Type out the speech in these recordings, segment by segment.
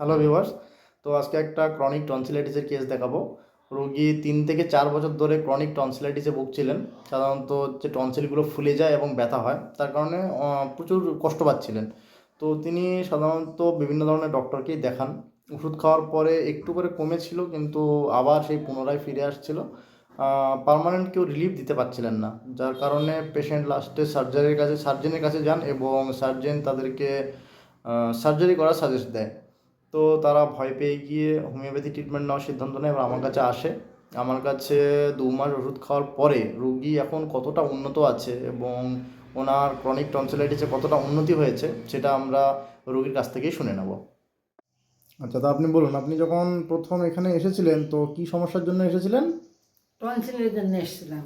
Hello viewers তো আজকে একটা ক্রনিক টনসিলাইটিসের কেস দেখাবো। রোগী তিন থেকে চার বছর ধরে ক্রনিক টনসিলাইটিসে ভুগছিলেন। সাধারণত যে টনসিলগুলো ফুলে যায় এবং ব্যথা হয়, তার কারণে প্রচুর কষ্ট পাচ্ছিলেন। তো তিনি সাধারণত বিভিন্ন ধরনের ডক্টরকেই দেখান। ওষুধ খাওয়ার পরে একটু করে কমেছিল, কিন্তু আবার সেই পুনরায় ফিরে আসছিল। পার্মানেন্ট কেউ রিলিফ দিতে পারছিলেন না। যার কারণে পেশেন্ট লাস্টে সার্জারির কাছে সার্জেনের কাছে যান এবং সার্জেন তাদেরকে সার্জারি করার সাজেস্ট দেয়। তো তারা ভয় পেয়ে গিয়ে হোমিওপ্যাথি ট্রিটমেন্ট নেওয়ার সিদ্ধান্ত নেয় এবার আমার কাছে আসে। আমার কাছে দু মাস ওষুধ খাওয়ার পরে রুগী এখন কতটা উন্নত আছে এবং ওনার ক্রনিক টনসিলাইটিসে কতটা উন্নতি হয়েছে সেটা আমরা রুগীর কাছ থেকেই শুনে নেব। আচ্ছা তা আপনি বলুন আপনি যখন প্রথম এখানে এসেছিলেন তো কি সমস্যার জন্য এসেছিলেন? টনসিলের জন্য এসেছিলাম।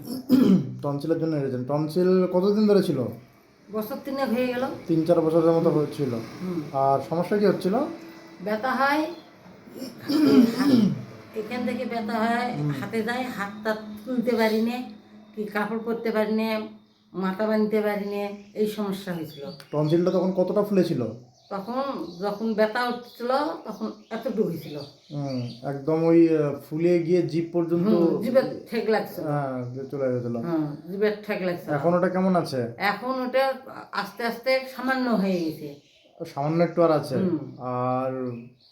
টনসিলের জন্য এসেছেন টনসিল কতদিন ধরে ছিল? বছর তিনেক হয়ে গেল। তিন চার বছরের মতো হচ্ছিল আর সমস্যা কি হচ্ছিল? ব্যথা হয় এখান থেকে ব্যথা হয় হাতে যায় হাতটা তুলতে পারি না কি কাপড় পরতে পারি না মাথা বাঁধতে পারি না এই সমস্যা হয়েছিল। টনসিলটা তখন কতটা ফুলেছিল? তখন যখন ব্যথা উঠছিল তখন এতটুকু হয়েছিল। একদম ওই ফুলে গিয়ে জিপ পর্যন্ত জিভের ঠেক লাগছিল হ্যাঁ চলে গেছিল। জিভের ঠেক লাগছিল এখন ওটা কেমন আছে? এখন ওটা আস্তে আস্তে সামান্য হয়ে গেছে। সামান্য একটু আর আছে। আর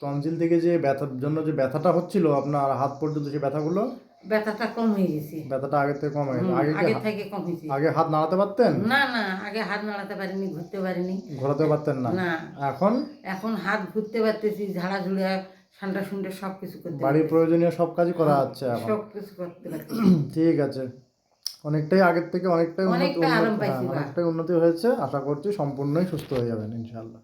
টনসিল থেকে যে ব্যথার জন্য যে ব্যথাটা হচ্ছিল আপনার হাত পর্যন্ত যে ব্যথাগুলো? ব্যথাটা কম হয়ে গেছে। ব্যথাটা আগে থেকে কম হয়ে আগে আগে থেকে কম হয়েছে। আগে হাত নাড়াতে পারতেন? না না আগে হাত নাড়াতে পারিনি ঘুরতে পারিনি। ঘোরাতে পারতেন না? না। এখন? এখন হাত ঘুরতে পারতেছি ঝাড়া ঝুড়া ঠান্ডা সব কিছু করতে বাড়ির প্রয়োজনীয় সব কাজই করা যাচ্ছে এখন। সব কিছু করতে ঠিক আছে। অনেকটাই আগের থেকে অনেকটাই উন্নতি হ্যাঁ। অনেকটাই উন্নতি হয়েছে। আশা করছি সম্পূর্ণই সুস্থ হয়ে যাবেন ইনশাআল্লাহ।